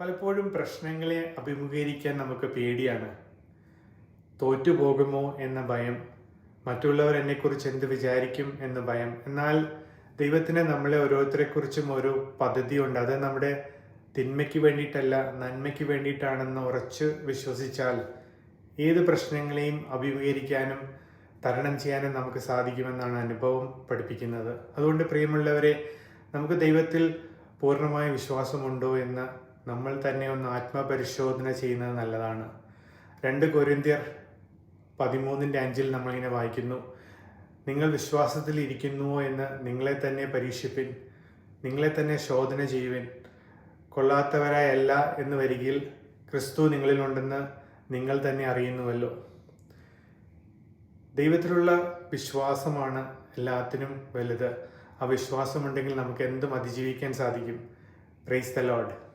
പലപ്പോഴും പ്രശ്നങ്ങളെ അഭിമുഖീകരിക്കാൻ നമുക്ക് പേടിയാണ്. തോറ്റുപോകുമോ എന്ന ഭയം. മറ്റുള്ളവർ എന്നെക്കുറിച്ച് എന്ത് വിചാരിക്കും എന്ന ഭയം. എന്നാൽ ദൈവത്തിന് നമ്മളെ ഓരോരുത്തരെക്കുറിച്ചും ഒരു പദ്ധതിയുണ്ട്. അത് നമ്മുടെ തിന്മയ്ക്ക് വേണ്ടിയിട്ടല്ല നന്മയ്ക്ക് വേണ്ടിയിട്ടാണെന്ന് ഉറച്ച് വിശ്വസിച്ചാൽ ഏത് പ്രശ്നങ്ങളെയും അഭിമുഖീകരിക്കാനും തരണം ചെയ്യാനും നമുക്ക് സാധിക്കുമെന്നാണ് അനുഭവം പഠിപ്പിക്കുന്നത്. അതുകൊണ്ട് പ്രിയമുള്ളവരെ നമുക്ക് ദൈവത്തിൽ പൂർണമായ വിശ്വാസമുണ്ടോ എന്ന് നമ്മൾ തന്നെ ഒന്ന് ആത്മപരിശോധന ചെയ്യുന്നത് നല്ലതാണ്. രണ്ട് കൊരിന്ത്യർ പതിമൂന്നിന്റെ അഞ്ചിൽ നമ്മളിങ്ങനെ വായിക്കുന്നു. നിങ്ങൾ വിശ്വാസത്തിൽ ഇരിക്കുന്നുവോ എന്ന് നിങ്ങളെ തന്നെ പരീക്ഷിപ്പിൻ. നിങ്ങളെ തന്നെ ശോധന ചെയ്യുവിൻ. കൊള്ളാത്തവരായല്ല എന്ന് വരികിൽ ക്രിസ്തു നിങ്ങളിലുണ്ടെന്ന് നിങ്ങൾ തന്നെ അറിയുന്നുവല്ലോ. ദൈവത്തിലുള്ള വിശ്വാസമാണ് എല്ലാത്തിനും വലുത്. ആ വിശ്വാസമുണ്ടെങ്കിൽ നമുക്ക് എന്തും അതിജീവിക്കാൻ സാധിക്കും. Praise the load